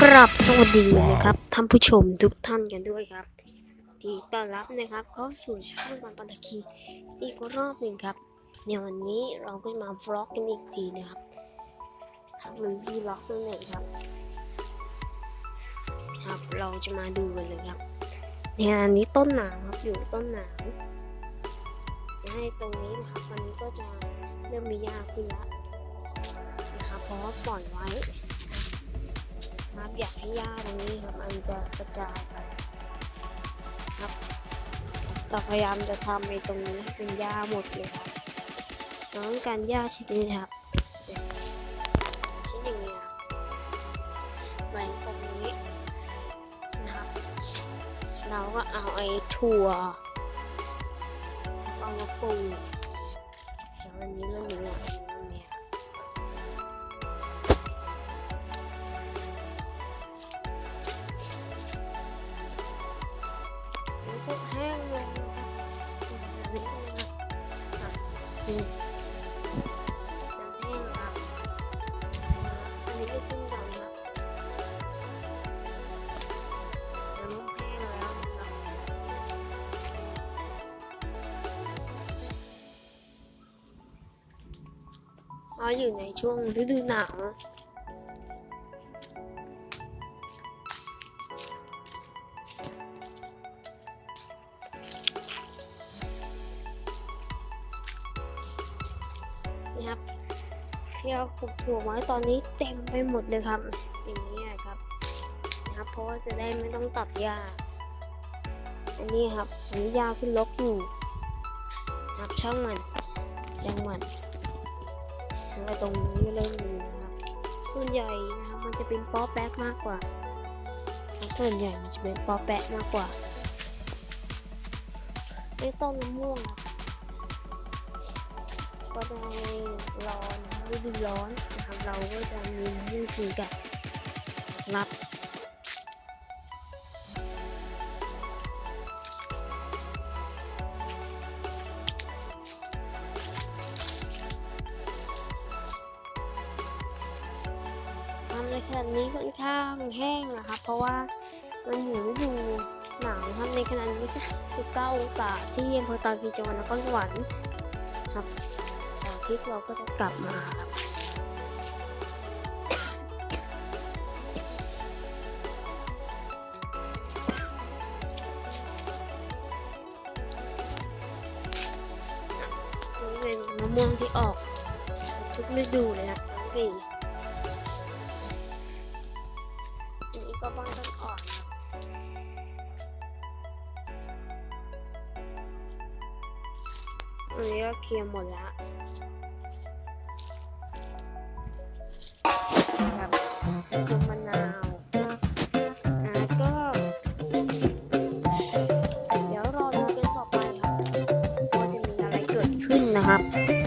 ครับสวัสดีนะครับท่านผู้ชมทุกท่านกันด้วยครับ ที่ต้อนรับนะครับเข้าสู่ช่องวันปันตะคีอีกรอบหนึ่งครับในวันนี้เราก็จะมาบล็อกกันอีกทีนะครับครับหรือวีล็อกนั่นเองครับ ครับเราจะมาดูกันเลยครับเนี่ยอันนี้ต้นหนาวครับอยู่ต้นหนาวให้ตรงนี้นะครับวันนี้ก็จะเริ่มมีหญ้าขึ้นแล้วนะครับเพราะว่าปล่อยไว้ ครับ อยากให้หญ้าตรงนี้ครับมันจะกระจายไปครับเราพยายามจะทำในตรงนี้ให้เป็นหญ้าหมดเลยครับเราต้องการหญ้าชนิดนี้ครับชิ้นอย่างนี้ครับแหวนตรงนี้นะครับเราก็เอาไอ้ถั่วเอามาปรุงแล้วอันนี้มันมีอะไร นี้ก็เช่นกันครับน้ำแห้งแล้วนะครับเราอยู่ในช่วงฤดูหนาวนะครับ ที่เราปลูกถั่วไว้ตอนนี้เต็มไปหมดเลยครับ อย่างนี้ครับนะครับเพราะว่าจะได้ไม่ต้องตัดหญ้าอันนี้ครับอันนี้หญ้าขึ้นลกอยู่นะครับช่างมันช่างมันแล้วตรงนี้เริ่มมีนะครับส่วนใหญ่นะครับมันจะเป็นป๊อแป๊กมากกว่าส่วนใหญ่มันจะเป็นป๊อแป๊กมากกว่าไอ้ต้นมะม่วงครับ ก็จะร้อนฤดูร้อนนะครับ เราก็จะมีวิธีการรับทำในขนาดนี้ค่อนข้างแห้งนะครับเพราะว่ามันอยู่ฤดูหนาวครับในขณะนี้19องศาที่อำเภอตากีจังหวัดนครสวรรค์ครับ เสาร์อาทิตย์เราก็จะกลับมาครับนี่เป็นมะม่วงที่ออก ทุกฤดูเลยครับทั้งปีอันนี้ก็บ้านต้นอ่อนครับอันนี้ก็เคลียร์หมดแล้ว Bye.